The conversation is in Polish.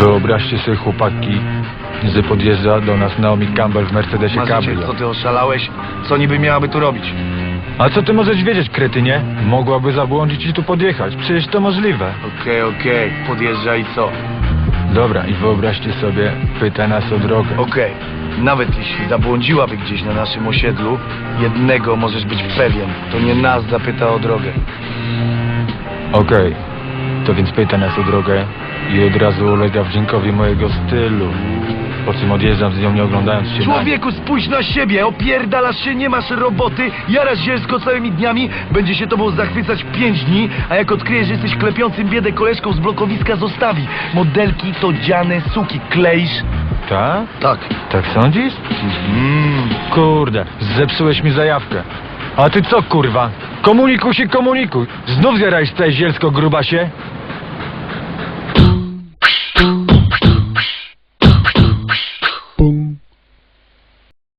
wyobraźcie sobie chłopaki, że podjeżdża do nas Naomi Campbell w Mercedesie Mazycie, Cabrio. co ty oszalałeś? Co niby miałaby tu robić? A co ty możesz wiedzieć, kretynie? Mogłaby zabłądzić i tu podjechać. Przecież to możliwe. Okej, okej, podjeżdża i co? Dobra, i wyobraźcie sobie, pyta nas o drogę. Okej, nawet jeśli zabłądziłaby gdzieś na naszym osiedlu, jednego możesz być pewien, to nie nas zapyta o drogę. Okej, to więc pyta nas o drogę i od razu ulega wdziękowi mojego stylu. Po czym odjeżdżam z nią nie oglądając się. Człowieku, spójrz na siebie, opierdalasz się, nie masz roboty, jarasz zielsko całymi dniami, będzie się tobą zachwycać pięć dni, a jak odkryjesz, że jesteś klepiącym biedę koleżką z blokowiska, zostawi. Modelki to dziane suki, kleisz? Tak? Tak. Tak sądzisz? Mm. Kurde, zepsułeś mi zajawkę. A ty co kurwa? Komunikuj się, komunikuj. Znów zjeraj z zielsko, gruba się. Boom.